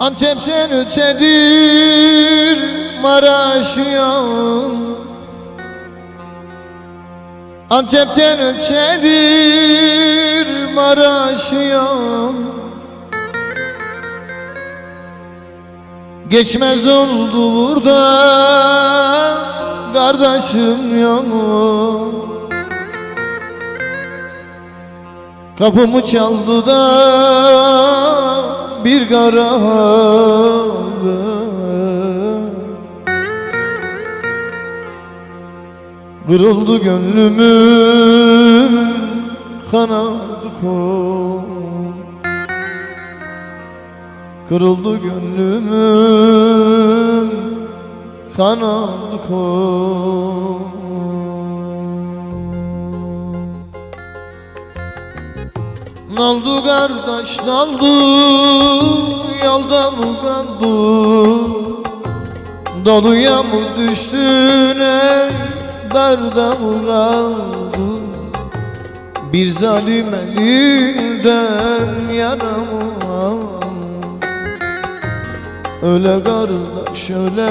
Antep'ten ötedir Maraş yan Antep'ten ötedir Maraş yan Geçmez oldu burada Kardeşim yok Kapımı çaldı da bir kara Kırıldı gönlümün kanadı kol Kırıldı gönlümün kanadı kol Naldu kardeş naldu Yolda mı kaldı? Doluya mı düştün ey Darda mı kaldı Bir zalim elinden yaramı al Öyle kardeş öyle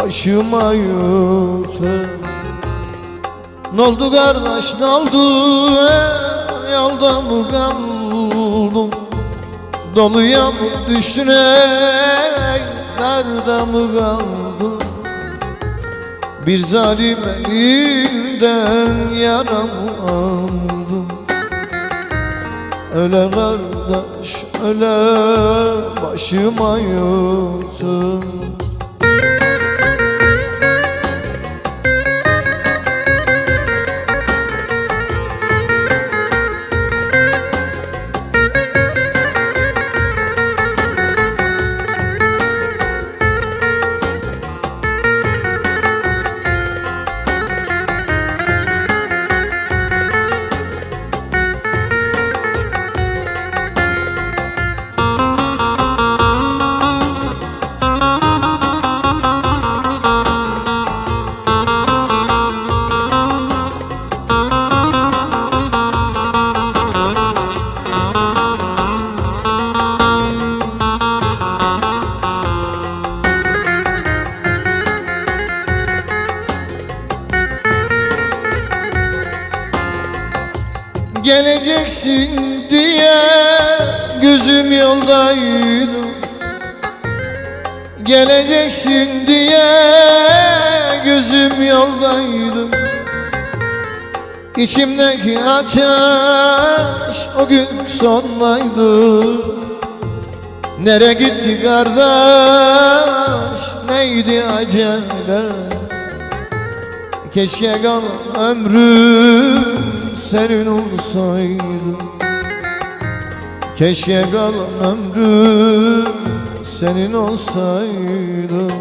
Başıma yoksa Noldu kardeş noldu ey Yolda mı kaldım Doluya mı düştün ey Nerede mı kaldın? Bir zalim elinden yaramı aldım Öyle kardeş öyle başıma yoksun Geleceksin diye gözüm yoldaydı. Geleceksin diye gözüm yoldaydı. İçimdeki ateş o gün sondaydı Nere gitti kardeş? Neydi acele? Keşke kalan ömrüm senin olsaydı Keşke kalan ömrüm senin olsaydı.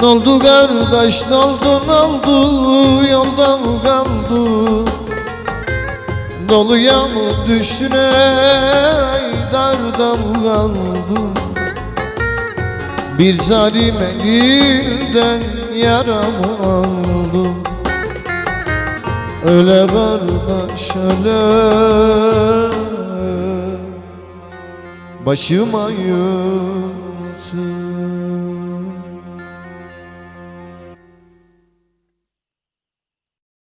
Noldu kardeş noldu noldu yolda mı kaldı? Doluya mı düştün ey darda mı kaldın? Bir zalim elinden yaramı aldım Öyle kardeş öyle. Başıma yürüdüm